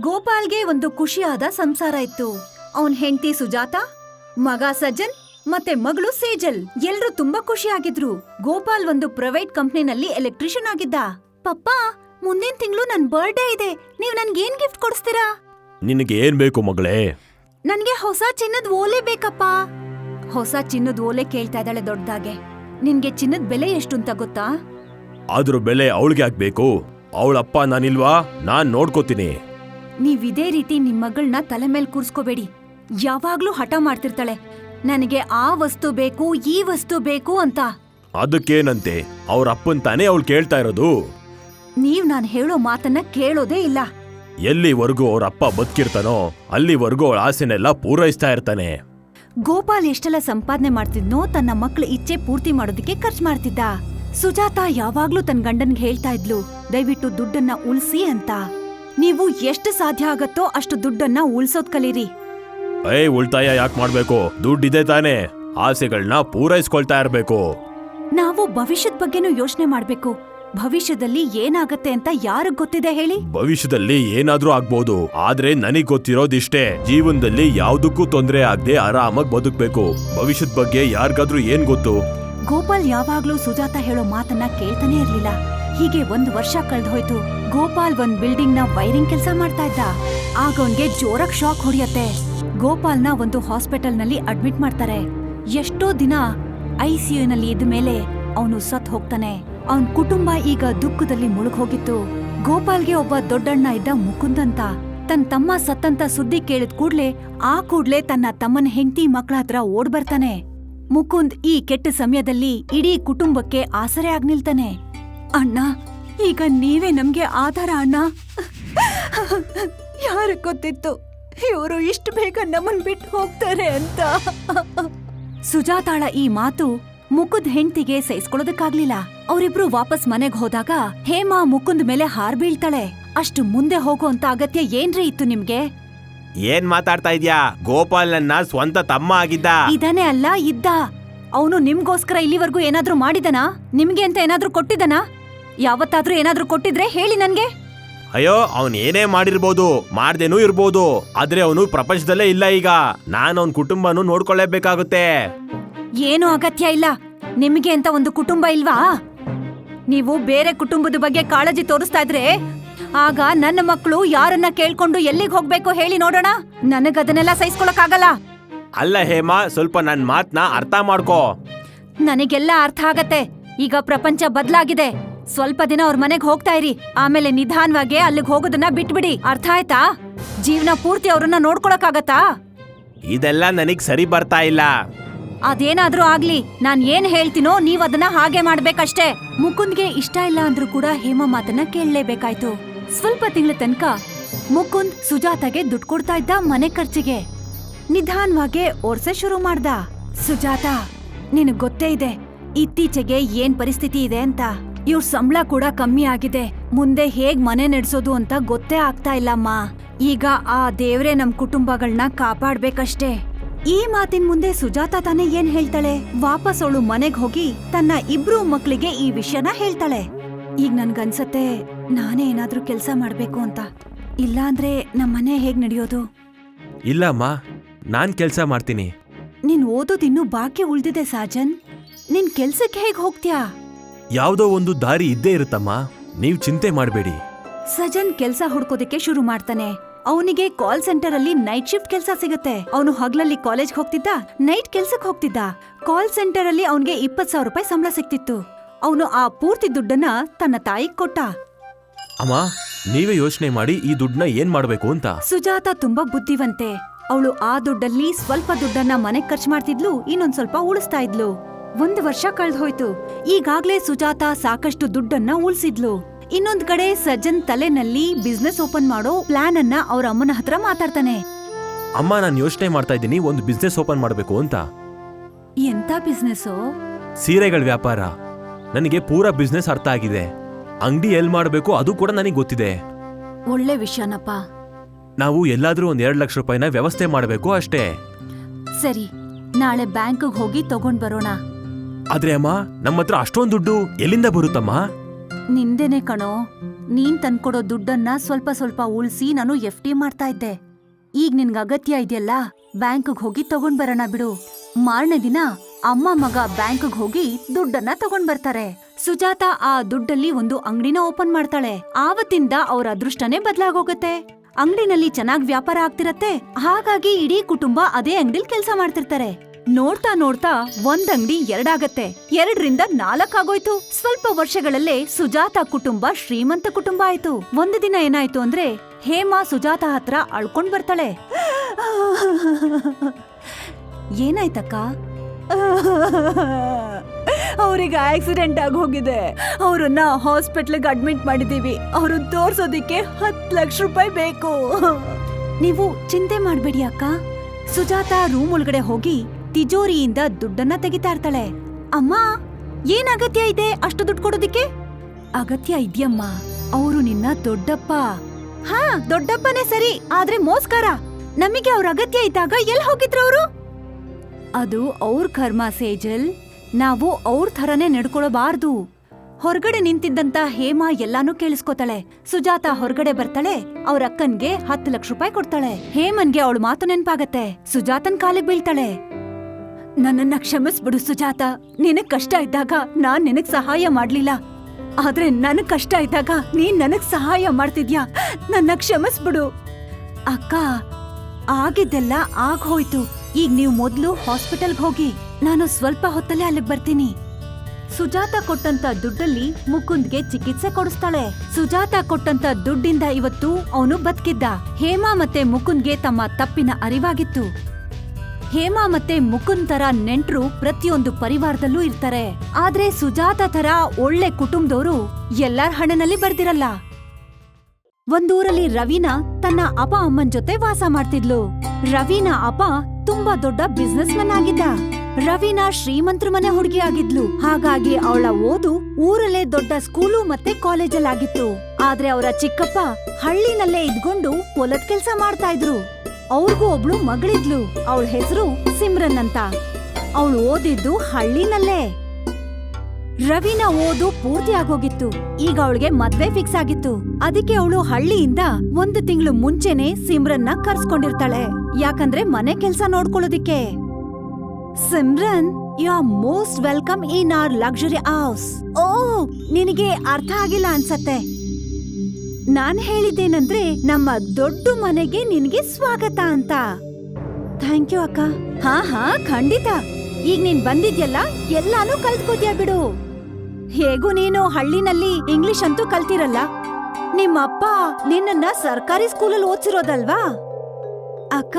ಗೋಪಾಲ್ಗೆ ಒಂದು ಖುಷಿಯಾದ ಸಂಸಾರ ಇತ್ತು. ಅವನ್ ಹೆಂಡತಿ ಸುಜಾತ ಮಗ ಸಜ್ಜನ್ ಮತ್ತೆ ಮಗಳು ಸೇಜಲ್ ಎಲ್ರು ತುಂಬಾ ಖುಷಿಯಾಗಿದ್ರು. ಗೋಪಾಲ್ ಒಂದು ಪ್ರೈವೇಟ್ ಕಂಪ್ನಿನಲ್ಲಿ ಎಲೆಕ್ಟ್ರಿಷಿಯನ್ ಆಗಿದ್ದ. ಪಪ್ಪಾ ಮುಂದಿನ ತಿಂಗಳು ನನ್ ಬರ್ಡೇ ಇದೆ. ನೀವ್ ನನ್ಗೇನ್ ಗಿಫ್ಟ್ ಕೊಡಿಸ್ತೀರಾ? ನಿನಗೆ ಏನ್ ಬೇಕು ಮಗಳೇ? ನನ್ಗೆ ಹೊಸ ಚಿನ್ನದ ಓಲೆ ಬೇಕಪ್ಪ. ಹೊಸ ಚಿನ್ನದ ಓಲೆ ಕೇಳ್ತಾ ಇದ್ದಾಳೆ ದೊಡ್ಡದಾಗೆ. ನಿನ್ಗೆ ಚಿನ್ನದ ಬೆಲೆ ಎಷ್ಟು ಅಂತ ಗೊತ್ತಾ? ಅದ್ರ ಬೆಲೆ ಅವಳಿಗೆ ಆಗ್ಬೇಕು. ಅವಳಪ್ಪ ನಾನಿಲ್ವಾ? ನಾನ್ ನೋಡ್ಕೋತೀನಿ. ನೀವ್ ಇದೇ ರೀತಿ ನಿಮ್ ಮಗಳನ್ನ ತಲೆ ಮೇಲೆ ಕೂರ್ಸ್ಕೋಬೇಡಿ. ಯಾವಾಗ್ಲೂ ಹಠ ಮಾಡ್ತಿರ್ತಾಳೆ. ನನಗೆ ಆ ವಸ್ತು ಬೇಕು ಈ ವಸ್ತು ಬೇಕು ಅಂತ. ಅದಕ್ಕೇನಂತೆ? ಅವ್ರ ಅಪ್ಪನ್ ತಾನೇ ಅವಳು ಕೇಳ್ತಾ ಇರೋದು? ನೀವ್ ನಾನ್ ಹೇಳೋ ಮಾತನ್ನ ಕೇಳೋದೇ ಇಲ್ಲ. ಎಲ್ಲಿವರೆಗೂ ಅವ್ರ ಅಪ್ಪ ಬದುಕಿರ್ತಾನೋ ಅಲ್ಲಿವರೆಗೂ ಅವಳ ಆಸೆನೆಲ್ಲ ಪೂರೈಸ್ತಾ ಇರ್ತಾನೆ. ಗೋಪಾಲ್ ಎಷ್ಟೆಲ್ಲ ಸಂಪಾದನೆ ಮಾಡ್ತಿದ್ನೋ ತನ್ನ ಮಕ್ಳ ಇಚ್ಛೆ ಪೂರ್ತಿ ಮಾಡೋದಕ್ಕೆ ಖರ್ಚು ಮಾಡ್ತಿದ್ದ. ಸುಜಾತ ಯಾವಾಗ್ಲೂ ತನ್ನ ಗಂಡನ್ಗೆ ಹೇಳ್ತಾ ಇದ್ಲು ದಯವಿಟ್ಟು ದುಡ್ಡನ್ನ ಉಳಿಸಿ ಅಂತ. ನೀವು ಎಷ್ಟು ಸಾಧ್ಯ ಆಗತ್ತೋ ಅಷ್ಟು ದುಡ್ಡನ್ನ ಉಳ್ಸೋದ್ ಕಲೀರಿ. ಏಯ್ ಉಳಿತಾಯ ಯಾಕೆ ಮಾಡ್ಬೇಕು? ದುಡ್ಡಿದೆ ತಾನೇ. ಆಸೆಗಳನ್ನ ಪೂರೈಸ್ಕೊಳ್ತಾ ಇರಬೇಕು. ನಾವು ಭವಿಷ್ಯದ ಬಗ್ಗೆನೂ ಯೋಚನೆ ಮಾಡ್ಬೇಕು. ಭವಿಷ್ಯದಲ್ಲಿ ಏನಾಗತ್ತೆ ಅಂತ ಯಾರಿಗ್ ಗೊತ್ತಿದೆ ಹೇಳಿ? ಭವಿಷ್ಯದಲ್ಲಿ ಏನಾದ್ರೂ ಆಗ್ಬೋದು. ಆದ್ರೆ ನನಗ್ ಗೊತ್ತಿರೋದಿಷ್ಟೇ. ಜೀವನದಲ್ಲಿ ಯಾವ್ದಕ್ಕೂ ತೊಂದರೆ ಆಗದೆ ಆರಾಮಾಗಿ ಬದುಕ್ಬೇಕು. ಭವಿಷ್ಯದ ಬಗ್ಗೆ ಯಾರಿಗಾದ್ರೂ ಏನ್ ಗೊತ್ತು? ಗೋಪಾಲ್ ಯಾವಾಗ್ಲೂ ಸುಜಾತ ಹೇಳೋ ಮಾತನ್ನ ಕೇಳ್ತಾನೆ ಇರ್ಲಿಲ್ಲ. ಹೀಗೆ ಒಂದು ವರ್ಷ ಕಳೆದು ಹೋಯ್ತು ಗೋಪಾಲ್ ಒಂದ್ ಬಿಲ್ಡಿಂಗ್ನ ವೈರಿಂಗ್ ಕೆಲಸ ಮಾಡ್ತಾ ಇದ್ದ. ಆಗ ಅವನ್ಗೆ ಜೋರಕ್ ಶಾಕ್ ಹೊಡಿಯತ್ತೆ. ಗೋಪಾಲ್ನ ಒಂದು ಹಾಸ್ಪಿಟಲ್ನಲ್ಲಿ ಅಡ್ಮಿಟ್ ಮಾಡ್ತಾರೆ. ಎಷ್ಟೋ ದಿನ ಐಸಿಯು ನಲ್ಲಿ ಇದ್ದ ಮೇಲೆ ಅವನು ಸತ್ ಹೋಗ್ತಾನೆ. ಅವನ್ ಕುಟುಂಬ ಈಗ ದುಃಖದಲ್ಲಿ ಮುಳುಗ್ ಹೋಗಿತ್ತು ಗೋಪಾಲ್ಗೆ ಒಬ್ಬ ದೊಡ್ಡಣ್ಣ ಇದ್ದ ಮುಕುಂದ್ ಅಂತ. ತನ್ ತಮ್ಮ ಸತ್ತಂತ ಸುದ್ದಿ ಕೇಳಿದ್ ಕೂಡ್ಲೆ ಆ ಕೂಡ್ಲೆ ತನ್ನ ತಮ್ಮನ ಹೆಂಡತಿ ಮಕ್ಳ ಹತ್ರ ಓಡ್ ಬರ್ತಾನೆ ಮುಕುಂದ್ ಈ ಕೆಟ್ಟ ಸಮಯದಲ್ಲಿ ಇಡೀ ಕುಟುಂಬಕ್ಕೆ ಆಸರೆ ಆಗ್ ನಿಲ್ತಾನೆ ಅಣ್ಣ ಈಗ ನೀವೇ ನಮ್ಗೆ ಆಧಾರ ಅಣ್ಣ. ಯಾರ ಗೊತ್ತಿತ್ತು? ಇವರು ಇಷ್ಟು ಬೇಗ ನಮ್ಮನ್ ಬಿಟ್ಟು ಹೋಗ್ತಾರೆ ಅಂತ. ಸುಜಾತಾಳ ಈ ಮಾತು ಮುಕುಂದ್ ಹೆಂಡ್ತಿಗೆ ಸಹಿಸ್ಕೊಳ್ಳೋದಕ್ಕಾಗ್ಲಿಲ್ಲ. ಅವರಿಬ್ರು ವಾಪಸ್ ಮನೆಗ್ ಹೋದಾಗ ಹೇಮಾ ಮುಕುಂದ್ ಮೇಲೆ ಹಾರ್ ಬೀಳ್ತಾಳೆ. ಅಷ್ಟು ಮುಂದೆ ಹೋಗೋ ಅಂತ ಅಗತ್ಯ ಏನ್ರಿ ಇತ್ತು ನಿಮ್ಗೆ? ಏನ್ ಮಾತಾಡ್ತಾ ಇದ್ಯಾ? ಗೋಪಾಲ್ ನನ್ನ ಸ್ವಂತ ತಮ್ಮ ಆಗಿದ್ದ. ಇದಾನೆ ಅಲ್ಲ ಇದ್ದ. ಅವನು ನಿಮ್ಗೋಸ್ಕರ ಇಲ್ಲಿವರೆಗೂ ಏನಾದ್ರೂ ಮಾಡಿದನಾ? ನಿಮ್ಗೆ ಅಂತ ಏನಾದ್ರೂ ಕೊಟ್ಟಿದನಾ? ಯಾವತ್ತಾದ್ರೂ ಏನಾದ್ರೂ ಕೊಟ್ಟಿದ್ರೆ ಹೇಳಿ ನನ್ಗೆ. ಅಯ್ಯೋ ಅವನ್ ಏನೇ ಮಾಡಿರ್ಬೋದು ಮಾಡ್ದೇನೂ ಇರ್ಬೋದು ಆದ್ರೆ ಅವನು ಪ್ರಪಂಚದಲ್ಲೇ ಇಲ್ಲ ಈಗ. ನಾನು ಅವನ್ ಕುಟುಂಬನು ನೋಡ್ಕೊಳ್ಳೇಬೇಕಾಗುತ್ತೆ. ಏನೂ ಅಗತ್ಯ ಇಲ್ಲ. ನಿಮಗೆ ಅಂತ ಒಂದು ಕುಟುಂಬ ಇಲ್ವಾ? ನೀವು ಬೇರೆ ಕುಟುಂಬದ ಬಗ್ಗೆ ಕಾಳಜಿ ತೋರಿಸ್ತಾ ಇದ್ರೆ ಆಗ ನನ್ನ ಮಕ್ಕಳು ಯಾರನ್ನ ಕೇಳ್ಕೊಂಡು ಎಲ್ಲಿಗೆ ಹೋಗ್ಬೇಕು ಹೇಳಿ ನೋಡೋಣ. ನನಗದನ್ನೆಲ್ಲ ಸಹಿಸ್ಕೊಳಕ್ಕಾಗಲ್ಲ. ಅಲ್ಲ ಹೇಮಾ ಸ್ವಲ್ಪ ನನ್ನ ಮಾತನ್ನ ಅರ್ಥ ಮಾಡ್ಕೋ. ನನಗೆಲ್ಲ ಅರ್ಥ ಆಗತ್ತೆ. ಈಗ ಪ್ರಪಂಚ ಬದ್ಲಾಗಿದೆ. ಸ್ವಲ್ಪ ದಿನ ಅವ್ರ ಮನೆಗ್ ಹೋಗ್ತಾ ಇರಿ. ಆಮೇಲೆ ನಿಧಾನವಾಗಿ ಅಲ್ಲಿಗೆ ಹೋಗೋದನ್ನ ಬಿಟ್ಬಿಡಿ. ಅರ್ಥ ಆಯ್ತಾ? ಜೀವನ ಪೂರ್ತಿ ಅವ್ರನ್ನ ನೋಡ್ಕೊಳಕ್ಕಾಗತ್ತಾ? ಇದೆಲ್ಲ ನನಗ್ ಸರಿ ಬರ್ತಾ ಇಲ್ಲ. ಅದೇನಾದ್ರೂ ಆಗ್ಲಿ ನಾನ್ ಏನ್ ಹೇಳ್ತೀನೋ ನೀವ್ ಅದನ್ನ ಹಾಗೆ ಮಾಡ್ಬೇಕಷ್ಟೇ. ಮುಕುಂದ್ಗೆ ಇಷ್ಟ ಇಲ್ಲ ಅಂದ್ರೂ ಕೂಡ ಹೇಮ ಮಾತನ್ನ ಕೇಳಲೇಬೇಕಾಯ್ತು. ಸ್ವಲ್ಪ ತಿಂಗಳ ತನಕ ಮುಕುಂದ್ ಸುಜಾತಗೆ ದುಡ್ಡು ಕೊಡ್ತಾ ಇದ್ದ ಮನೆ ಖರ್ಚಿಗೆ. ನಿಧಾನವಾಗಿ ಓರ್ಸೆ ಶುರು ಮಾಡ್ದ. ಸುಜಾತ ನಿನಗ್ ಗೊತ್ತೇ ಇದೆ ಇತ್ತೀಚೆಗೆ ಏನ್ ಪರಿಸ್ಥಿತಿ ಇದೆ ಅಂತ. ಇವ್ರ ಸಂಬಳ ಕೂಡ ಕಮ್ಮಿ ಆಗಿದೆ. ಮುಂದೆ ಹೇಗ್ ಮನೆ ನಡೆಸೋದು ಅಂತ ಗೊತ್ತೇ ಆಗ್ತಾ ಇಲ್ಲಮ್ಮ. ಈಗ ಆ ದೇವ್ರೆ ನಮ್ ಕುಟುಂಬಗಳನ್ನ ಕಾಪಾಡ್ಬೇಕಷ್ಟೇ. ಈ ಮಾತಿನ ಮುಂದೆ ಸುಜಾತ ತಾನೇ ಏನ್ ಹೇಳ್ತಾಳೆ? ವಾಪಸ್ ಅವಳು ಮನೆಗ್ ಹೋಗಿ ತನ್ನ ಇಬ್ರು ಮಕ್ಳಿಗೆ ಈ ವಿಷಯನ ಹೇಳ್ತಾಳೆ. ಈಗ ನನ್ಗನ್ಸತ್ತೆ ನಾನೇ ಏನಾದ್ರೂ ಕೆಲ್ಸ ಮಾಡ್ಬೇಕು ಅಂತ. ಇಲ್ಲಾಂದ್ರೆ ನಮ್ಮನೆ ಹೇಗ್ ನಡೆಯೋದು? ಇಲ್ಲಮ್ಮ ನಾನ್ ಕೆಲ್ಸ ಮಾಡ್ತೀನಿ. ನೀನ್ ಓದೋದಿನ್ನೂ ಬಾಕಿ ಉಳ್ದಿದೆ ಸಾಜನ್. ನಿನ್ ಕೆಲ್ಸಕ್ಕೆ ಹೇಗ್ ಹೋಗ್ತ್ಯಾ? ಯಾವ್ದೋ ಒಂದು ದಾರಿ ಇದ್ದೇ ಇರುತ್ತಮ್ಮ. ನೀವ್ ಚಿಂತೆ ಮಾಡ್ಬೇಡಿ. ಸಜನ್ ಕೆಲ್ಸ ಹುಡ್ಕೋದಕ್ಕೆ ಶುರು ಮಾಡ್ತಾನೆ. ಅವನಿಗೆ ಕಾಲ್ ಸೆಂಟರ್ ಅಲ್ಲಿ ನೈಟ್ ಶಿಫ್ಟ್ ಕೆಲಸ ಸಿಗುತ್ತೆ. ಅವನು ಹಗ್ಲಲ್ಲಿ ಕಾಲೇಜ್ ಹೋಗ್ತಿದ್ದ ನೈಟ್ ಕೆಲ್ಸಕ್ ಹೋಗ್ತಿದ್ದ. ಕಾಲ್ ಸೆಂಟರ್ ಅಲ್ಲಿ ಅವನಿಗೆ ಇಪ್ಪತ್ ಸಾವಿರ ರೂಪಾಯಿ ಸಂಬಳ ಸಿಕ್ತಿತ್ತು. ಅವನು ಆ ಪೂರ್ತಿ ದುಡ್ಡನ್ನ ತನ್ನ ತಾಯಿಗ್ ಕೊಟ್ಟ. ಅಮ್ಮ ನೀವೇ ಯೋಚನೆ ಮಾಡಿ ಈ ದುಡ್ಡನ್ನ ಏನ್ ಮಾಡ್ಬೇಕು ಅಂತ. ಸುಜಾತ ತುಂಬಾ ಬುದ್ಧಿವಂತೆ. ಅವಳು ಆ ದುಡ್ಡಲ್ಲಿ ಸ್ವಲ್ಪ ದುಡ್ಡನ್ನ ಮನೆಗ್ ಖರ್ಚು ಮಾಡ್ತಿದ್ಲು ಇನ್ನೊಂದ್ ಸ್ವಲ್ಪ ಉಳಿಸ್ತಾ ಇದ್ಲು. ಒಂದು ವರ್ಷ ಕಳೆದು ಹೋಯ್ತು ಈಗಾಗ್ಲೇ ಸುಜಾತ ಸಾಕಷ್ಟು ದುಡ್ಡನ್ನ ಉಳಿಸಿದ್ಲು. ಇನ್ನೊಂದ್ ಕಡೆ ಸಜ್ಜನ್ ತಲೆನಲ್ಲಿ ಬಿಸ್ನೆಸ್ ಓಪನ್ ಮಾಡೋ ಪ್ಲಾನ್ ಅನ್ನ ಅವ್ರ ಅಮ್ಮನ ಹತ್ರ ಮಾತಾಡ್ತಾನೆ. ಅಮ್ಮ ನಾನು ಯೋಚನೆ ಮಾಡ್ತಾ ಇದ್ದೀನಿ ಒಂದು ಬಿಸ್ನೆಸ್ ಓಪನ್ ಮಾಡಬೇಕು ಅಂತ. ಎಂತ ಬಿಸ್ನೆಸ್ ಸೀರೆಗಳ ವ್ಯಾಪಾರ. ನನಗೆ ಪೂರಾ ಬಿಸ್ನೆಸ್ ಅರ್ಥ ಆಗಿದೆ. ಅಂಗಡಿ ಎಲ್ ಮಾಡಬೇಕು ಅದು ಕೂಡ ನನಗೆ ಗೊತ್ತಿದೆ. ಒಳ್ಳೆ ವಿಷಯನಪ್ಪ. ನಾವು ಎಲ್ಲಾದ್ರೂ ಒಂದ್ ಎರಡು ಲಕ್ಷ ರೂಪಾಯಿನ ವ್ಯವಸ್ಥೆ ಮಾಡಬೇಕು ಅಷ್ಟೇ. ಸರಿ ನಾಳೆ ಬ್ಯಾಂಕ್ಗೆ ಹೋಗಿ ತಗೊಂಡ್ ಬರೋಣ. ಆದ್ರೆ ಅಮ್ಮ, ನಮ್ಮ ಹತ್ರ ಅಷ್ಟೊಂದು ದುಡ್ಡು ಎಲ್ಲಿಂದ ಬರುತ್ತಮ್ಮ? ನಿಂದೇನೆ ಕಣೋ, ನೀನ್ ತಂದ್ಕೊಡೋ ದುಡ್ಡನ್ನ ಸ್ವಲ್ಪ ಸ್ವಲ್ಪ ಉಳ್ಸಿ ನಾನು ಎಫ್ ಡಿ ಮಾಡ್ತಾ ಇದ್ದೆ. ಈಗ ನಿನ್ಗ ಅಗತ್ಯ ಇದೆಯಲ್ಲ, ಬ್ಯಾಂಕ್ಗ್ ಹೋಗಿ ತಗೊಂಡ್ ಬರೋಣ ಬಿಡು. ಮಾರನೇ ದಿನ ಅಮ್ಮ ಮಗ ಬ್ಯಾಂಕ್ಗ್ ಹೋಗಿ ದುಡ್ಡನ್ನ ತಗೊಂಡ್ ಬರ್ತಾರೆ. ಸುಜಾತ ಆ ದುಡ್ಡಲ್ಲಿ ಒಂದು ಅಂಗಡಿನ ಓಪನ್ ಮಾಡ್ತಾಳೆ. ಆವತ್ತಿಂದ ಅವ್ರ ಅದೃಷ್ಟನೇ ಬದ್ಲಾಗೋಗತ್ತೆ. ಅಂಗಡಿನಲ್ಲಿ ಚೆನ್ನಾಗ್ ವ್ಯಾಪಾರ ಆಗ್ತಿರತ್ತೆ. ಹಾಗಾಗಿ ಇಡೀ ಕುಟುಂಬ ಅದೇ ಅಂಗಡಿಲ್ ಕೆಲಸ ಮಾಡ್ತಿರ್ತಾರೆ. ನೋಡ್ತಾ ನೋಡ್ತಾ ಒಂದಂಗಡಿ ಅಂಗಡಿ ಎರಡಾಗತ್ತೆ. ಎರಡರಿಂದ ನಾಲ್ಕಾಗೋಯ್ತು. ಸ್ವಲ್ಪ ವರ್ಷಗಳಲ್ಲೇ ಸುಜಾತ ಕುಟುಂಬ ಶ್ರೀಮಂತ ಕುಟುಂಬ ಆಯ್ತು. ಒಂದು ದಿನ ಏನಾಯ್ತು ಅಂದ್ರೆ ಹೇಮಾ ಸುಜಾತ ಹತ್ರ ಅಳ್ಕೊಂಡ್ ಬರ್ತಾಳೆ. ಏನಾಯ್ತಕ್ಕ? ಅವ್ರಿಗೆ ಆಕ್ಸಿಡೆಂಟ್ ಆಗಿ ಹೋಗಿದೆ. ಅವ್ರನ್ನ ಹಾಸ್ಪಿಟ್ಲಿಗೆ ಅಡ್ಮಿಟ್ ಮಾಡಿದೀವಿ. ಅವ್ರನ್ನ ತೋರ್ಸೋದಿಕ್ಕೆ ಹತ್ತು ಲಕ್ಷ ರೂಪಾಯಿ ಬೇಕು. ನೀವು ಚಿಂತೆ ಮಾಡಬೇಡಿ ಅಕ್ಕ. ಸುಜಾತ ರೂಮ್ ಒಳಗಡೆ ಹೋಗಿ ತಿಜೋರಿಯಿಂದ ದುಡ್ಡನ್ನ ತೆಗಿತಾ ಇರ್ತಾಳೆ. ಅಮ್ಮ, ಏನ್ ಅಗತ್ಯ ಇದೆ ಅಷ್ಟು ದುಡ್ಡು ಕೊಡೋದಿಕ್ಕೆ? ಅಗತ್ಯ ಇದೆಯಮ್ಮ, ಅವರು ನಿನ್ನ ದೊಡ್ಡಪ್ಪ. ಹಾ, ದೊಡ್ಡಪ್ಪನೇ ಸರಿ, ಆದ್ರೆ ಮೋಸ್ಕರ. ನಮಗೆ ಅವ್ರ ಅಗತ್ಯ ಇದ್ದಾಗ ಎಲ್ಲಿ ಹೋಗಿದ್ರು ಅವರು? ಅದು ಅವ್ರ ಕರ್ಮ ಸೇಜಲ್, ನಾವು ಅವ್ರ ಥರನೇ ನಡ್ಕೊಳಬಾರ್ದು. ಹೊರಗಡೆ ನಿಂತಿದ್ದಂತ ಹೇಮಾ ಎಲ್ಲಾನು ಕೇಳಿಸ್ಕೊತಾಳೆ. ಸುಜಾತ ಹೊರಗಡೆ ಬರ್ತಾಳೆ, ಅವ್ರ ಅಕ್ಕನ್ಗೆ ಹತ್ತು ಲಕ್ಷ ರೂಪಾಯಿ ಕೊಡ್ತಾಳೆ. ಹೇಮನ್ಗೆ ಅವಳು ಮಾತು ನೆನ್ಪಾಗತ್ತೆ. ಸುಜಾತನ್ ಕಾಲಿಗೆ ಬೀಳ್ತಾಳೆ. ನನ್ನನ್ನ ಕ್ಷಮಿಸ್ಬಿಡು ಸುಜಾತ. ನಿನಗ್ ಕಷ್ಟ ಇದ್ದಾಗ ನಾನ್ ನಿನಗ್ ಸಹಾಯ ಮಾಡ್ಲಿಲ್ಲ. ಆದ್ರೆ ನನ್ ಕಷ್ಟ ಇದ್ದಾಗ ನೀನ್ ನನಗ್ ಸಹಾಯ ಮಾಡ್ತಿದ್ಯಾ? ನನ್ನ ಕ್ಷಮಿಸ್ಬಿಡು. ಅಕ್ಕ, ಆಗಿದ್ದೆಲ್ಲ ಆಗ್ ಹೋಯ್ತು ಈಗ ನೀವು ಮೊದ್ಲು ಹಾಸ್ಪಿಟಲ್ಗೆ ಹೋಗಿ. ನಾನು ಸ್ವಲ್ಪ ಹೊತ್ತಲ್ಲೇ ಅಲ್ಲಿಗೆ ಬರ್ತೀನಿ. ಸುಜಾತ ಕೊಟ್ಟಂತ ದುಡ್ಡಲ್ಲಿ ಮುಕುಂದ್ಗೆ ಚಿಕಿತ್ಸೆ ಕೊಡಿಸ್ತಾಳೆ. ಸುಜಾತ ಕೊಟ್ಟಂತ ದುಡ್ಡಿಂದ ಇವತ್ತು ಅವನು ಬದುಕಿದ್ದ. ಹೇಮಾ ಮತ್ತೆ ಮುಕುಂದ್ಗೆ ತಮ್ಮ ತಪ್ಪಿನ ಅರಿವಾಗಿತ್ತು. ಹೇಮಾ ಮತ್ತೆ ಮುಕುಂದ್ ತರ ನೆಂಟ್ರು ಪ್ರತಿಯೊಂದು ಪರಿವಾರದಲ್ಲೂ ಇರ್ತಾರೆ. ಆದ್ರೆ ಸುಜಾತ ತರ ಒಳ್ಳೆ ಕುಟುಂಬದವರು ಎಲ್ಲಾರ್ ಹಣನಲ್ಲಿ ಬರ್ದಿರಲ್ಲ. ಒಂದೂರಲ್ಲಿ ರವೀನಾ ತನ್ನ ಅಪ್ಪ ಅಮ್ಮನ್ ಜೊತೆ ವಾಸ ಮಾಡ್ತಿದ್ಲು. ರವೀನಾ ಅಪ್ಪ ತುಂಬಾ ದೊಡ್ಡ ಬಿಸ್ನೆಸ್ ಮನ್ ಆಗಿದ್ದ. ರವೀನಾ ಶ್ರೀಮಂತ್ರ ಮನೆ ಹುಡುಗಿ ಆಗಿದ್ಲು. ಹಾಗಾಗಿ ಅವಳ ಓದು ಊರಲ್ಲೇ ದೊಡ್ಡ ಸ್ಕೂಲು ಮತ್ತೆ ಕಾಲೇಜಲ್ಲಾಗಿತ್ತು ಆದ್ರೆ ಅವರ ಚಿಕ್ಕಪ್ಪ ಹಳ್ಳಿನಲ್ಲೇ ಇದ್ಕೊಂಡು ಹೊಲದ ಕೆಲ್ಸ ಮಾಡ್ತಾ ಇದ್ರು. ಅವ್ರಿಗೂ ಒಬ್ಳು ಮಗಳಿದ್ಲು. ಅವಳ ಹೆಸರು ಸಿಮ್ರನ್ ಅಂತ. ಅವಳು ಓದಿದ್ದು ಹಳ್ಳಿನಲ್ಲೇ. ರವಿನ ಓದು ಪೂರ್ತಿ ಆಗೋಗಿತ್ತು. ಈಗ ಅವಳಿಗೆ ಮದ್ವೆ ಫಿಕ್ಸ್ ಆಗಿತ್ತು. ಅದಕ್ಕೆ ಅವಳು ಹಳ್ಳಿಯಿಂದ ಒಂದು ತಿಂಗಳು ಮುಂಚೆನೆ ಸಿಮ್ರನ್ನ ಕರ್ಸ್ಕೊಂಡಿರ್ತಾಳೆ. ಯಾಕಂದ್ರೆ ಮನೆ ಕೆಲ್ಸ ನೋಡ್ಕೊಳ್ಳೋದಿಕ್ಕೆ. Simran, you are most welcome in our luxury house. ಓ, ನಿನಗೆ ಅರ್ಥ ಆಗಿಲ್ಲ ಅನ್ಸತ್ತೆ. ನಾನ್ ಹೇಳಿದ್ದೇನಂದ್ರೆ ನಮ್ಮ ದೊಡ್ಡ ಮನೆಗೆ ನಿನ್ಗೆ ಸ್ವಾಗತ ಅಂತ. ಥ್ಯಾಂಕ್ ಯು ಅಕ್ಕ. ಹಾ ಹಾ, ಖಂಡಿತ. ಈಗ ನೀನ್ ಬಂದಿದ್ಯಲ್ಲ, ಎಲ್ಲಾನು ಕಲ್ತ್ಕೋತೀಯ ಬಿಡು. ಹೇಗೂ ನೀನು ಹಳ್ಳಿನಲ್ಲಿ ಇಂಗ್ಲಿಷ್ ಅಂತೂ ಕಲ್ತಿರಲ್ಲ? ನಿಮ್ಮಪ್ಪ ನಿನ್ನನ್ನ ಸರ್ಕಾರಿ ಸ್ಕೂಲಲ್ಲಿ ಓದ್ಸಿರೋದಲ್ವಾ? ಅಕ್ಕ,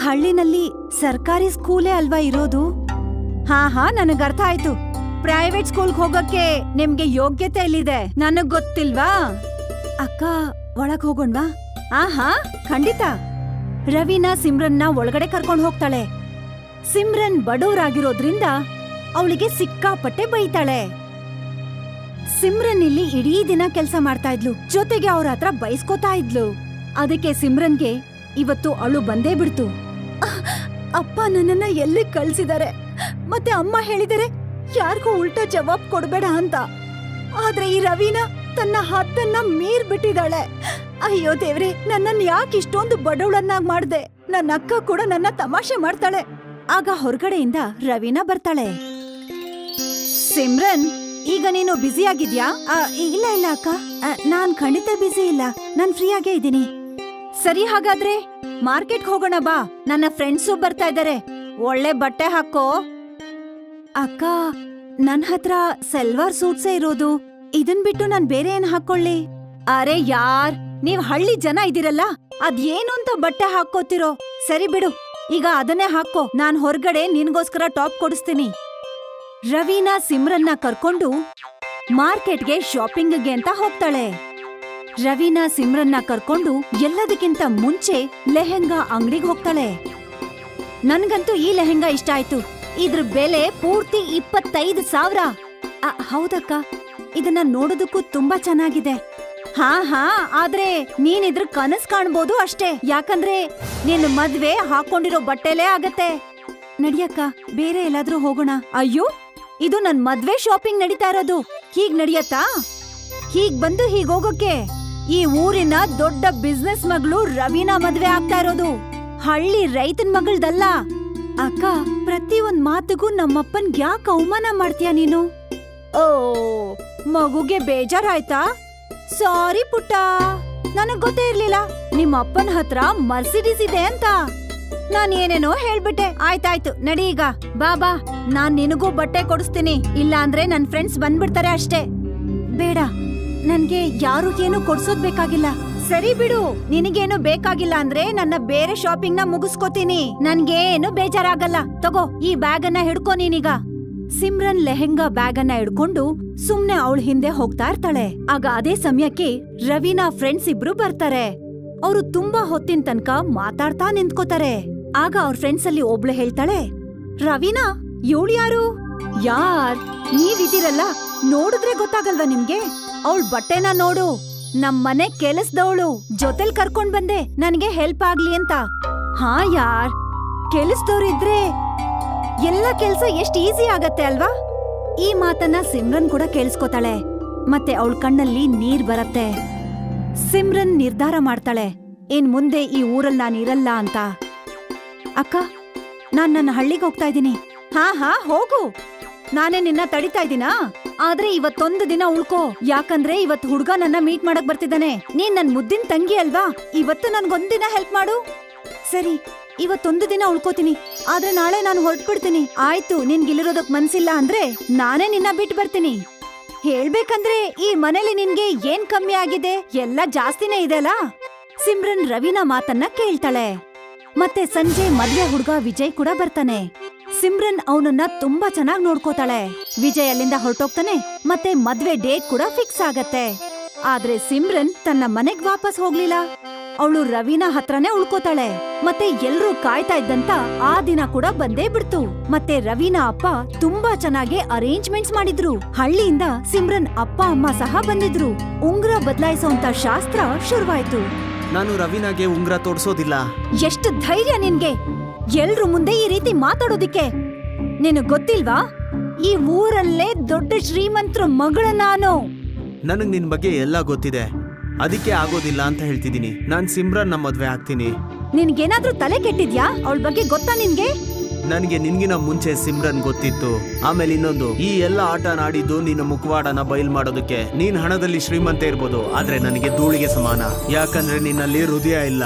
ಹಳ್ಳಿನಲ್ಲಿ ಸರ್ಕಾರಿ ಸ್ಕೂಲೇ ಅಲ್ವಾ ಇರೋದು? ಹಾ ಹಾ, ನನಗ್ ಅರ್ಥ ಆಯ್ತು. ಪ್ರೈವೇಟ್ ಸ್ಕೂಲ್ಗೆ ಹೋಗಕ್ಕೆ ನಿಮ್ಗೆ ಯೋಗ್ಯತೆ ಎಲ್ಲಿದೆ? ನನಗ್ ಗೊತ್ತಿಲ್ವಾ? ಅಕ್ಕ ಒಳಗ್ ಹೋಗೋಣ್ವಾ ಆಹಾ, ಖಂಡಿತ. ರವಿನ ಸಿಮ್ರನ್ನ ಒಳಗಡೆ ಕರ್ಕೊಂಡು ಹೋಗ್ತಾಳೆ. ಸಿಮ್ರನ್ ಬಡವರಾಗಿರೋದ್ರಿಂದ ಅವಳಿಗೆ ಸಿಕ್ಕಾಪಟ್ಟೆ ಬೈತಾಳೆ. ಸಿಮ್ರನ್ ಇಲ್ಲಿ ಇಡೀ ದಿನ ಕೆಲಸ ಮಾಡ್ತಾ ಇದ್ಲು. ಜೊತೆಗೆ ಅವ್ರ ಹತ್ರ ಬೈಸ್ಕೋತಾ ಇದ್ಲು. ಅದಕ್ಕೆ ಸಿಮ್ರನ್ಗೆ ಇವತ್ತು ಅಳು ಬಂದೇ ಬಿಡ್ತು. ಅಪ್ಪ ನನ್ನನ್ನ ಎಲ್ಲಿ ಕಳ್ಸಿದಾರೆ? ಮತ್ತೆ ಅಮ್ಮ ಹೇಳಿದರೆ ಯಾರಿಗೂ ಉಲ್ಟಾ ಜವಾಬ್ ಕೊಡ್ಬೇಡ ಅಂತ. ಆದ್ರೆ ಈ ರವೀನ ತನ್ನ ಹತ್ತನ್ನ ಮೀರ್ ಬಿಟ್ಟಿದ್ದಾಳೆ ಅಯ್ಯೋ ದೇವ್ರೆ ನನ್ನನ್ ಯಾಕೆ ಇಷ್ಟೊಂದು ಬಡವಳನ್ನಾಗ್ ಮಾಡ್ದೆ? ನನ್ನ ಅಕ್ಕ ಕೂಡ ನನ್ನ ತಮಾಷೆ ಮಾಡ್ತಾಳೆ. ಆಗ ಹೊರಗಡೆಯಿಂದ ರವೀನಾ ಬರ್ತಾಳೆ. ಸಿಮ್ರನ್, ಈಗ ನೀನು ಬ್ಯುಸಿ ಆಗಿದ್ಯಾ? ಇಲ್ಲ ಇಲ್ಲ ಅಕ್ಕ. ನಾನ್ ಖಂಡಿತ ಬ್ಯುಸಿ ಇಲ್ಲ. ನಾನ್ ಫ್ರೀ ಆಗೇ ಇದ್ದೀನಿ. ಸರಿ ಹಾಗಾದ್ರೆ ಮಾರ್ಕೆಟ್ ಹೋಗೋಣ ಬಾ. ನನ್ನ ಫ್ರೆಂಡ್ಸು ಬರ್ತಾ ಇದಾರೆ. ಒಳ್ಳೆ ಬಟ್ಟೆ ಹಾಕೋ. ಅಕ್ಕ ನನ್ ಹತ್ರ ಸೆಲ್ವಾರ್ ಸೂಟ್ಸೇ ಇರೋದು. ಇದನ್ ಬಿಟ್ಟು ನಾನ್ ಬೇರೆ ಏನ್ ಹಾಕೊಳ್ಳಿ? ಅರೆ ಯಾರ್, ನೀವ್ ಹಳ್ಳಿ ಜನ ಇದೀರಲ್ಲ ಅದೇನು ಅಂತ ಬಟ್ಟೆ ಹಾಕೋತಿರೋ ಸರಿ ಬಿಡು, ಈಗ ಅದನ್ನೇ ಹಾಕೋ, ನಾನ್ ಹೊರಗಡೆ ನಿನ್ಗೋಸ್ಕರ ಟಾಪ್ ಕೊಡಿಸ್ತೀನಿ. ರವೀನಾ ಸಿಮ್ರನ್ನ ಕರ್ಕೊಂಡು ಮಾರ್ಕೆಟ್ಗೆ ಶಾಪಿಂಗ್ಗೆ ಅಂತ ಹೋಗ್ತಾಳೆ. ರವೀನಾ ಸಿಮ್ರನ್ನ ಕರ್ಕೊಂಡು ಎಲ್ಲದಕ್ಕಿಂತ ಮುಂಚೆ ಲೆಹೆಂಗಾ ಅಂಗಡಿಗೆ ಹೋಗ್ತಾಳೆ. ನನ್ಗಂತೂ ಈ ಲೆಹೆಂಗಾ ಇಷ್ಟ ಆಯ್ತು. ಇದ್ರ ಬೆಲೆ ಪೂರ್ತಿ ಇಪ್ಪತ್ತೈದು ಸಾವಿರ. ಹೌದಕ್ಕ? ಇದನ್ನ ನೋಡೋದಕ್ಕೂ ತುಂಬಾ ಚೆನ್ನಾಗಿದೆ. ಹಾ ಹಾ, ಆದ್ರೆ ನೀನ್ ಇದ್ರ ಕನಸ್ ಕಾಣ್ಬೋದು ಅಷ್ಟೇ. ಯಾಕಂದ್ರೆ ನಿನ್ ಮದ್ವೆ ಹಾಕೊಂಡಿರೋ ಬಟ್ಟೆಲೇ ಆಗತ್ತೆ. ನಡಿಯಕ್ಕ, ಬೇರೆ ಎಲ್ಲಾದ್ರೂ ಹೋಗೋಣ? ಅಯ್ಯೋ, ಇದು ನನ್ ಮದ್ವೆ ಶಾಪಿಂಗ್ ನಡೀತಾ ಇರೋದು. ಹೀಗ್ ನಡಿಯತ್ತಾ? ಹೀಗ್ ಬಂದು ಹೀಗ್ ಹೋಗೋಕೆ ಈ ಊರಿನ ದೊಡ್ಡ ಬಿಸ್ನೆಸ್ ಮಗಳು ರವೀನಾ ಮದ್ವೆ ಆಗ್ತಾ ಇರೋದು. ಹಳ್ಳಿ ರೈತನ್ ಮಗಳ್ದಲ್ಲ. ಅಕ್ಕ ಪ್ರತಿ ಒಂದ್ ಮಾತುಗೂ ನಮ್ಮಪ್ಪನ್ ಯಾಕೆ ಅವಮಾನ ಮಾಡ್ತೀಯ ನೀನು? ಓ ಮಗುಗೆ ಬೇಜಾರಾಯ್ತಾ? ಸಾರಿ ಪುಟ್ಟ. ನನಗ್ ಗೊತ್ತೇ ಇರ್ಲಿಲ್ಲ. ನಿಮ್ಮ ಅಪ್ಪನ ಹತ್ರ ಮರ್ಸಿಡೀಸ್ ಇದೆ ಅಂತ. ನಾನ್ ಏನೇನೋ ಹೇಳ್ಬಿಟ್ಟೆ. ಆಯ್ತಾಯ್ತು, ನಡಿ ಈಗ. ಬಾ ಬಾ. ನಾನ್ ನಿನಗೂ ಬಟ್ಟೆ ಕೊಡಿಸ್ತೀನಿ. ಇಲ್ಲ ಅಂದ್ರೆ ನನ್ ಫ್ರೆಂಡ್ಸ್ ಬಂದ್ಬಿಡ್ತಾರೆ ಅಷ್ಟೇ. ಬೇಡ, ನನ್ಗೆ ಯಾರು ಏನು ಕೊಡ್ಸೋದ್ ಬೇಕಾಗಿಲ್ಲ. ಸರಿ ಬಿಡು, ನಿನಗೇನು ಬೇಕಾಗಿಲ್ಲ ಅಂದ್ರೆ ನನ್ನ ಬೇರೆ ಶಾಪಿಂಗ್ನ ಮುಗಿಸ್ಕೋತೀನಿ. ನನ್ಗೇನು ಬೇಜಾರಾಗಲ್ಲ. ತಗೋ, ಈ ಬ್ಯಾಗ್ ಅನ್ನ ಹಿಡ್ಕೊ ನೀನೀಗ. ಸಿಮ್ರನ್ ಲೆಹೆಂಗಾ ಬ್ಯಾಗ್ ಅನ್ನ ಹಿಡ್ಕೊಂಡು ಸುಮ್ನೆ ಅವಳ ಹಿಂದೆ ಹೋಗ್ತಾ ಇರ್ತಾಳೆ. ಆಗ ಅದೇ ಸಮಯಕ್ಕೆ ರವೀನಾ ಫ್ರೆಂಡ್ಸ್ ಇಬ್ರು ಬರ್ತಾರೆ. ಅವರು ತುಂಬಾ ಹೊತ್ತಿನ ತನಕ ಮಾತಾಡ್ತಾ ನಿಂತ್ಕೋತಾರೆ. ಆಗ ಅವ್ರ ಫ್ರೆಂಡ್ಸ್ ಅಲ್ಲಿ ಒಬ್ಳು ಹೇಳ್ತಾಳೆ, ರವೀನಾ, ಇವಳು ಯಾರು? ಯಾರ್? ನೀವಿದ್ದೀರಲ್ಲ, ನೋಡಿದ್ರೆ ಗೊತ್ತಾಗಲ್ವಾ ನಿಮ್ಗೆ? ಅವಳ ಬಟ್ಟೆನ ನೋಡು. ನಮ್ಮನೆ ಕೆಲಸದವಳು. ಜೊತೆಲ್ ಕರ್ಕೊಂಡ್ ಬಂದೆ. ನನ್ಗೆ ಹೆಲ್ಪ್ ಆಗ್ಲಿ ಅಂತ. ಹಾ ಯಾರ್? ಕೆಲಸದವ್ರಿದ್ರೆ ಎಲ್ಲ ಕೆಲ್ಸ ಎಷ್ಟ್ ಈಸಿ ಆಗತ್ತೆ ಅಲ್ವಾ? ಈ ಮಾತನ್ನ ಸಿಮ್ರನ್ ಕೂಡ ಕೇಳಿಸ್ಕೊತಾಳೆ. ಮತ್ತೆ ಅವಳ ಕಣ್ಣಲ್ಲಿ ನೀರ್ ಬರತ್ತೆ. ಸಿಮ್ರನ್ ನಿರ್ಧಾರ ಮಾಡ್ತಾಳೆ. ಇನ್ ಮುಂದೆ ಈ ಊರಲ್ಲಿ ನಾನು ಇರಲ್ಲ ಅಂತ. ಅಕ್ಕ, ನಾನ್ ನನ್ನ ಹಳ್ಳಿಗೆ ಹೋಗ್ತಾ ಇದ್ದೀನಿ. ಹಾ ಹಾ, ಹೋಗು. ನಾನೇ ನಿನ್ನ ತಡಿತಾ ಇದ್ದೀನಾ? ಆದ್ರೆ ಇವತ್ತೊಂದು ದಿನ ಉಳ್ಕೋ. ಯಾಕಂದ್ರೆ ಇವತ್ ಹುಡ್ಗ ನನ್ನ ಮೀಟ್ ಮಾಡಕ್ ಬರ್ತಿದ್ದಾನೆ. ನೀನ್ ನನ್ ಮುದ್ದಿನ ತಂಗಿ ಅಲ್ವಾ? ಇವತ್ತು ನನ್ಗೊಂದಿನ ಹೆಲ್ಪ್ ಮಾಡು. ಸರಿ ಇವತ್ತೊಂದು ದಿನ ಉಳ್ಕೋತೀನಿ. ಆದ್ರೆ ನಾಳೆ ನಾನು ಹೊರಟ್ಬಿಡ್ತೀನಿ. ಆಯ್ತು ನಿನ್ಗಿಲ್ಲಿರೋದಕ್ ಮನ್ಸಿಲ್ಲ ಅಂದ್ರೆ ನಾನೇ ನಿನ್ನ ಬಿಟ್ಟು ಬರ್ತೀನಿ. ಹೇಳ್ಬೇಕಂದ್ರೆ ಈ ಮನೇಲಿ ನಿನ್ಗೆ ಏನ್ ಕಮ್ಮಿ ಆಗಿದೆ? ಎಲ್ಲ ಜಾಸ್ತಿನೇ ಇದೆಲ್ಲ ಸಿಮ್ರನ್ ರವಿನ ಮಾತನ್ನ ಕೇಳ್ತಾಳೆ. ಮತ್ತೆ ಸಂಜೆ ಮದ್ವೆ ಹುಡುಗ ವಿಜಯ್ ಕೂಡ ಬರ್ತಾನೆ. ಸಿಮ್ರನ್ ಅವನನ್ನ ತುಂಬಾ ಚೆನ್ನಾಗಿ ನೋಡ್ಕೋತಾಳೆ. ವಿಜಯ್ ಅಲ್ಲಿಂದ ಹೊರಟೋಗ್ತಾನೆ, ಮತ್ತೆ ಮದ್ವೆ ಡೇಟ್ ಕೂಡ ಫಿಕ್ಸ್ ಆಗತ್ತೆ. ಆದ್ರೆ ಸಿಮ್ರನ್ ತನ್ನ ಮನೆಗ್ ವಾಪಸ್ ಹೋಗ್ಲಿಲ್ಲ. ಅವಳು ರವೀನಾ ಹತ್ರನೇ ಉಳ್ಕೋತಾಳೆ. ಮತ್ತೆ ಎಲ್ರೂ ಕಾಯ್ತಾ ಇದ್ದಂತ ಆ ದಿನ ಕೂಡ ಬಂದೇ ಬಿಡ್ತು. ಮತ್ತೆ ರವೀನಾ ಅಪ್ಪ ತುಂಬಾ ಚೆನ್ನಾಗಿ ಅರೇಂಜ್ಮೆಂಟ್ಸ್ ಮಾಡಿದ್ರು. ಹಳ್ಳಿಯಿಂದ ಸಿಮ್ರನ್ ಅಪ್ಪ ಅಮ್ಮ ಸಹ ಬಂದಿದ್ರು. ಉಂಗ್ರ ಬದಲಾಯಿಸುವಂತ ಶಾಸ್ತ್ರ ಶುರುವಾಯ್ತು. ನಾನು ರವಿನಾಗೆ ಉಂಗ್ರ ತೋಡ್ಸೋದಿಲ್ಲ ಎಷ್ಟು ಧೈರ್ಯ ನಿನ್ಗೆ. ಎಲ್ರು ಮುಂದೆ ಈ ರೀತಿ ಮಾತಾಡೋದಿಕ್ಕೆ. ನಿನಗ್ ಗೊತ್ತಿಲ್ವಾ? ಈ ಊರಲ್ಲೇ ದೊಡ್ಡ ಶ್ರೀಮಂತ್ರ ಮಗಳ ನಾನು. ನನಗ್ ನಿನ್ ಬಗ್ಗೆ ಎಲ್ಲ ಗೊತ್ತಿದೆ. ಅದಕ್ಕೆ ಆಗೋದಿಲ್ಲ ಅಂತ ಹೇಳ್ತಿದ್ದೀನಿ. ನಾನ್ ಸಿಮ್ರನ್ ನಮ್ಮ ಮದ್ವೆ ಆಗ್ತೀನಿ. ನಿನ್ಗೇನಾದ್ರೂ ತಲೆ ಕೆಟ್ಟಿದ್ಯಾ? ಅವಳ ಬಗ್ಗೆ ಗೊತ್ತಾ ನಿನ್ಗೆ? ನನಗೆ ನಿನ್ಗಿನ ಮುಂಚೆ ಸಿಮ್ರನ್ ಗೊತ್ತಿತ್ತು. ಆಮೇಲೆ ಇನ್ನೊಂದು ಈ ಎಲ್ಲ ಆಟ ನಾಡಿದ್ದು ನಿನ್ನ ಮುಖವಾಡನ ಬಯಲ್ ಮಾಡೋದಕ್ಕೆ. ನೀನ್ ಹಣದಲ್ಲಿ ಶ್ರೀಮಂತ ಇರ್ಬೋದು ಆದ್ರೆ ನನಗೆ ಧೂಳಿಗೆ ಸಮಾನ. ಯಾಕಂದ್ರೆ ನಿನ್ನಲ್ಲಿ ಹೃದಯ ಇಲ್ಲ.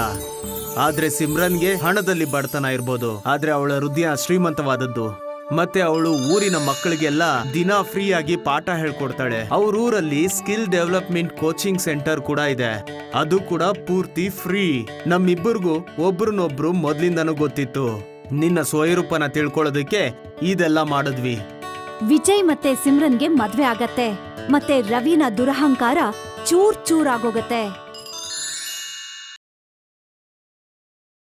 ಆದ್ರೆ ಸಿಮ್ರನ್ಗೆ ಹಣದಲ್ಲಿ ಬಡತನ ಇರ್ಬೋದು ಆದ್ರೆ ಅವಳ ಹೃದಯ ಶ್ರೀಮಂತವಾದದ್ದು. ಮತ್ತೆ ಅವಳು ಊರಿನ ಮಕ್ಕಳಿಗೆಲ್ಲ ದಿನ ಫ್ರೀ ಆಗಿ ಪಾಠ ಹೇಳ್ಕೊಡ್ತಾಳೆ. ಅವ್ರ ಊರಲ್ಲಿ ಸ್ಕಿಲ್ ಡೆವಲಪ್ಮೆಂಟ್ ಕೋಚಿಂಗ್ ಸೆಂಟರ್ ಕೂಡ ಇದೆ. ಅದು ಕೂಡ ಪೂರ್ತಿ ಫ್ರೀ. ನಮ್ಮಿಬ್ಬರಿಗೂ ಒಬ್ರನ್ನೊಬ್ರು ಮೊದ್ಲಿಂದನೂ ಗೊತ್ತಿತ್ತು. ನಿನ್ನ ಸ್ವಯರೂಪನ ತಿಳ್ಕೊಳ್ಳೋದಕ್ಕೆ ಇದೆಲ್ಲ ಮಾಡಿದ್ವಿ. ವಿಜಯ್ ಮತ್ತೆ ಸಿಮ್ರನ್ಗೆ ಮದ್ವೆ ಆಗತ್ತೆ. ಮತ್ತೆ ರವಿನ ದುರಹಂಕಾರ ಚೂರ್ ಚೂರ್ ಆಗೋಗತ್ತೆ.